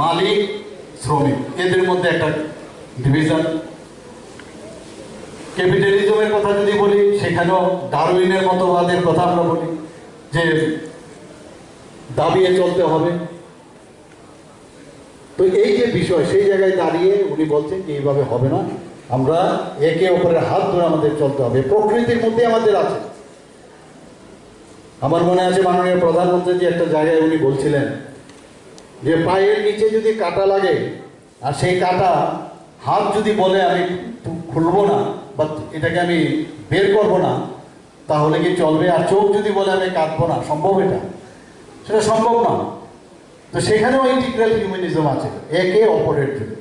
মালিক, শ্রমিক, এদের মধ্যে একটা ডিভিশন ক্যাপিটালিজমের কথা যদি বলি, সেখানেও ডারউইনের মতবাদের কথা আমরা বলি, যে দাবিয়ে চলতে হবে। তো এই যে বিষয়, সেই জায়গায় দাঁড়িয়ে উনি বলছেন যে এইভাবে হবে না। আমরা একে অপরের হাত ধরে আমাদের চলতে হবে। প্রকৃতির মধ্যে আমাদের আছে। আমার মনে আছে মাননীয় প্রধানমন্ত্রী যে একটা জায়গায় উনি বলছিলেন যে পায়ের নিচে যদি কাটা লাগে, আর সেই কাটা হাত যদি বলে আমি খুলবো না বা এটাকে আমি বের করব না, তাহলে কি চলবে? আর চোখ যদি বলে আমি কাটবো না, সম্ভব এটা? সেটা সম্ভব না। তো সেখানেও ইন্টিগ্রাল হিউম্যানিজম আছে, একে অপরের জন্য।